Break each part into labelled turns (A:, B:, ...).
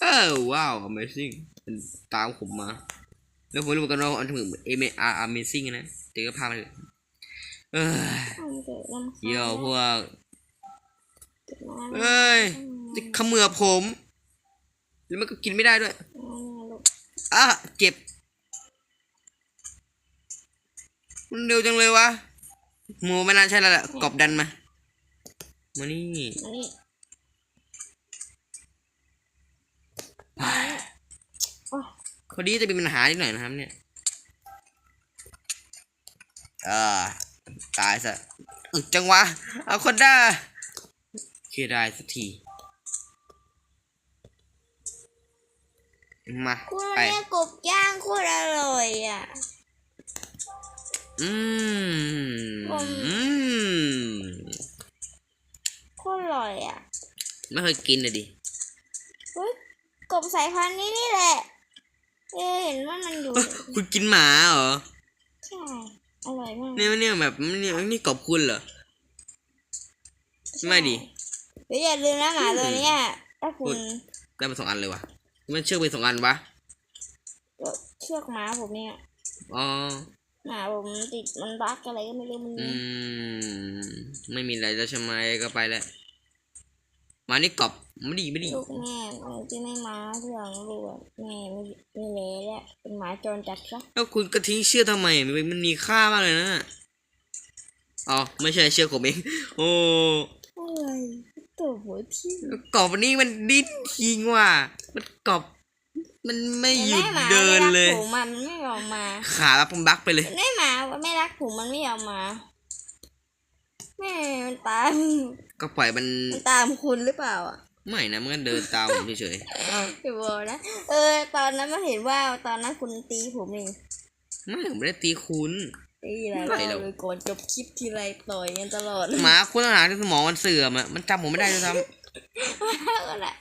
A: เออว้าว amazing มันตามผมมา แล้วผมรู้เหมือนกันว่าอันถึงเอเมอาร์ amazing นะเดี๋ยวก็พาไปเลยเออ
B: เอามันเกิดลำคาญ
A: เยี่ยวพวก
B: เกิดมาแล้ว
A: เอ้ยจะเขมือบผม แล้วมันก็กินไม่ได้ด้วย
B: ลูก
A: อะเจ็บ มันเร็วจังเลยวะหมูไม่น่าใช่แล้วแหละกบดันมา มานี่
B: มานี่โอ้ย
A: คนนี้จะมีปัญหานิดหน่อยนะครับ เนี่ยเออตายซะอึดจังวะ เอาคนได้เคลียร์ได้สักที มา
B: คุณ
A: ไป
B: เนี่ยกบย่างโคตรอร่อยอะ
A: อืม
B: ผม
A: อืม
B: โคตรอร่อยอะ
A: ไม่เคยกินเลยดิ
B: เฮ้ยกบสายพันธุ์นี้นี่แหละ เอ๊ะเห็นว่ามันอยู่
A: คุณกินหมาเหรอ
B: ใช่ อร่อยมาก
A: เนี่ยเนี่ยแบบเนี่ยนี่กบคุณเหรอ ไม่ดิ
B: เดี๋ยวอย่าลืมนะหมาตัวเนี้ยถ้าคุณ
A: ได้มาสองอันเลยวะมันเชือกไปสองอันวะ
B: เชือกหมาผมเนี่ย
A: อ๋อ
B: หมาผมติดมันบั๊กอะไรก็ไม่รู้มัน
A: อืมไม่มีอะไรแล้วใช่ไหมก็ไปแล้วมานี่กบ ไม่ดีไม่ดี
B: ลูกแม่ผมจะไม่มาเรื่องลูกอะแม่ไม่ไม่เละแล้วเป็นหมาจรจัดซะ
A: แล้วคุณก็ทิ้งเชือกทำไมมันมันมีค่ามากเลยนะอ๋อไม่ใช่เชือกผมเองโอ้
B: อะไรตัวหัวที่
A: กบนี่มันดิ้นทิ้งว่ะมันกบมันไม่หยุด
B: แม่หมา
A: เดิน
B: ไม่รัก
A: เลย
B: ผมมันไม่ยอมมา
A: ขาแบบบักไปเลย
B: แม่หมาว่าไม่รักผมมันไม่ยอมมาแม่มันตาม
A: ก็ปล่อยมัน
B: มันตามคุณหรือเปล่าอะ
A: ไม่นะมันก็เดินตามผมเฉย
B: อย่าบอกนะ เออ ตอนนั้นมาเห็นว่าตอนนั้นคุณตีผมเอง
A: ๆไม่ผมไม่ได้ตีคุณ
B: ตีอะไร
A: ไม่หร
B: เรา
A: อก
B: เลยก่อนจบคลิปทีไรต่อยกันตลอด
A: หมาคุณต้องหาที่สมองมันเสื่อมอะมันจำผมไม่ได้ด้วยซ้
B: ก็แหละ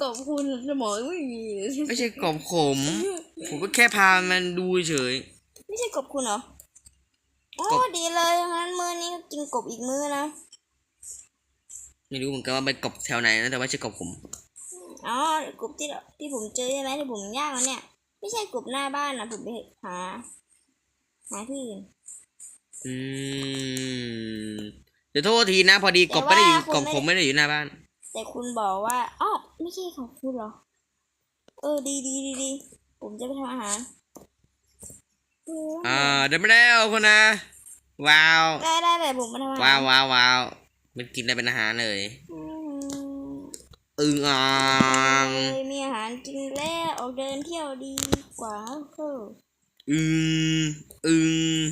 B: กบคุณสมองไม่มีเลยำ
A: ไม่ใช่กบขม ผมก็แค่พามันดูเฉย
B: ไม่ใช่กบคุณเหรอโอ้
A: กบ
B: ดีเลยงั้นมื้อนี้ก็กินกบอีกมื้อนะ
A: ไม่รู้เหมือนกันว่าเป็นกบแถวไหนนะแต่ว่าใช่กบผม
B: อ๋อกบที่เราที่ผมเจอใช่ไหมที่ผมย่างแล้วเนี่ย ไม่ใช่กบหน้าบ้านนะผมไปหาหาที่อื่น
A: อืมเดี๋ยวโทษทีนะพอดีกบไม่ได้อยู่
B: แต่ว่ากคุณ
A: บ
B: ไม่
A: ผมไม่ได้อยู่หน้าบ้าน
B: แต่คุณบอกว่าอ๋อไม่ใช่ของคุณเหรอ เออดีดีดีดีผมจะไปทำอาหารเออ
A: อ่าเดี๋ยวไม่ได้เอาคนนะว้าว
B: ได้ได้แต่ผมมาทำอาหาร
A: ว้าวว้าวว้าว มันกินได้เป็นอาหารเลย
B: อืม
A: อึงอ่าง
B: เอ้ยมีอาหารกินแล้วออกเดินเที่ยวดีกว่าเออ
A: อึงอึง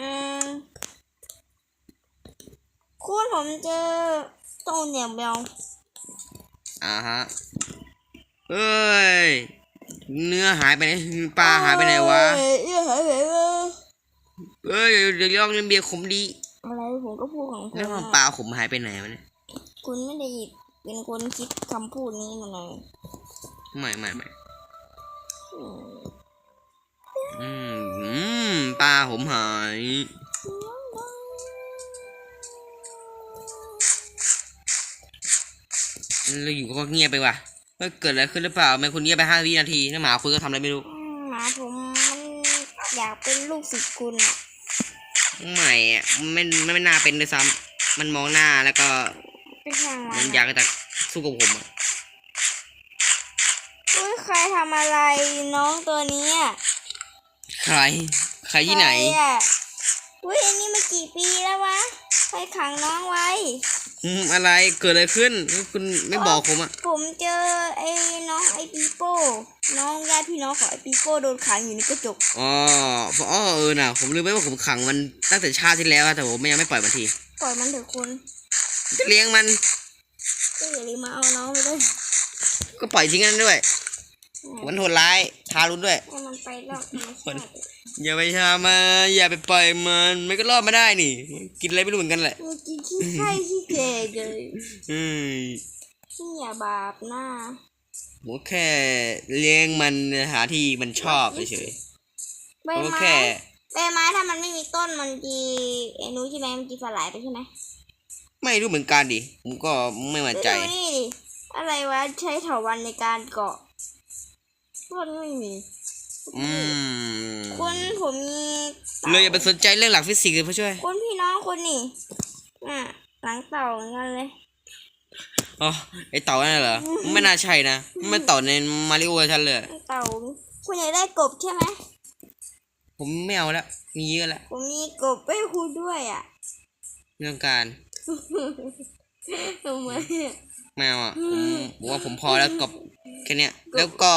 B: อ่าคุณผมเจอต้นเหนียวเบล
A: อ่าฮะเอ้ย เนื้อหายไปไหนปลาหายไปไหนวะ
B: เอ้ยเอ้ยหายไปเลย
A: เอ้ยเดี๋ยวลองเล่นเบียร์ขมดี
B: อะไรผมก็พูดของผม
A: แล้วมัน
B: อะ
A: ปลาขมหายไปไหนวะเนี่ย
B: คุณไม่ได้เป็นคนคิดคำพูดนี้มาเลย
A: ไม่ไม่ไม่
B: อืม
A: อืมอืมปลาผมหายเราอยู่ก็เงียบไปว่ะเฮ้ยเกิดอะไรขึ้นหรือเปล่าทำไมคุณเงียบไปห้าวินาทีแล้วหมาคุยก็ทำอะไรไม่รู้
B: อืมหมาผมมันอยากเป็นลูกศิษย์คุณอะ
A: ไม่อะไม่ไม่ไม่น่าเป็นเลยซ้ำมันมองหน้าแล้วก็
B: เป็นทางมั
A: มัน
B: น
A: อยากจะสู้กับผมอะ
B: อุ้ยใครทำอะไรน้องตัวนี้อะ
A: ใคร ใครที่ไหน
B: ใครอะอุ้ยอันนี้มากี่ปีแล้ววะใครขังน้องไว้
A: อืมอะไรเกิดอะไรขึ้น คุณไม่บอกผมอะ
B: ผมเจอไอ้น้องไอ้ปีโป้ น้องญาติพี่น้องของไอ้ปีโป้โดนขังอยู่ในกระจก
A: อ๋ออ๋อเออน่ะ ผมลืมไปว่าผมขังมันตั้งแต่ชาติที่แล้วอะแต่ผมยังไม่ปล่อยมันที
B: ปล่อยมันเถอะคุณ
A: จะเลี้ยงมัน
B: ก็อย่าลืมมาเอาน้องไปด้วย
A: ก็ปล่อยทิ้งกันด้วย มันโหดร้ายทารุณด้วย
B: ให้มันไปรอบธรรมชาติ
A: อย่าไปทำมันอย่าไปปล่อยมันมันก็รอดมาได้นี่ กินอะไรไม่รู้เหมือนกันแหละ
B: เมื่อกี้ขี้ไข้ขี้เกยเลย
A: อืม
B: ขี้อย่าบาปหน้า
A: ผมแค่เลี้ยงมันหาที่มันชอบเฉย
B: ใบ
A: ๆผมก็
B: ไม้
A: แค่
B: ใบไม้ถ้ามันไม่มีต้นมันจีไอ้นู้นใช่ไหมมันจีสลายไปใช่ไหม
A: ไม่รู้เหมือนกันดิผมก็ไม่มั่นใจ
B: ดูนี่ดิอะไรวะใช้เถาวันในการเกาะ คนไม่มี
A: อืม
B: คุณผมมีต่
A: เลยอย่าไปสนใจเรื่องหลักฟิสิกส์เลยผู้ช่วย
B: คุณพี่น้องคุณนี่อะหลังเต่าเหมือนกันเลย
A: อ๋อไอเต่านั่นเหรอไม่น่าใช่นะไม่เต่าในมาริโอฉันเลย
B: เต่าคุณอยากได้กบใช่ไหม
A: ผมไม่เอาละมีเยอะละ
B: ผมมีกบให้คุณด้วยอะ
A: เรื่องการ
B: ทำไมอะ
A: ไม่เอาอะผมผมว่าผมพอแล้วกับแค่เนี้ยแล้วก็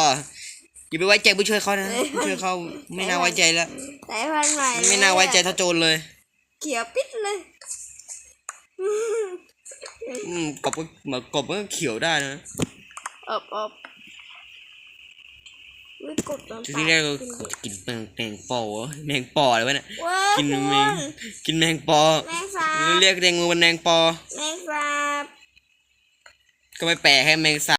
A: อย่าไปไว้ใจผู้ช่วยเขานะผู้ช่วยเขาไม่น่าไว้ใจแล้ว
B: สายพันธุ์ใหม่เลย
A: ไม่น่าไว้ใจเท่าโจรเลย
B: เขียวปิดเลย
A: อืมกบก็เหมือนกบก็เขียวได้นะ
B: อบอบวิกบโดน
A: ที
B: ปา
A: นี้เรา
B: ขึ้นเลย
A: กินแมงแมงปอเหรอแมงปออะไรวะเนี่ย
B: ว้า
A: กิน
B: คุณ
A: แมงกินแมงปอ
B: แมงสาบ
A: เรียกแตงโมเป็นแมงปอ
B: แมงสาบ
A: ก็ไม่แปลกให้แมงสาบ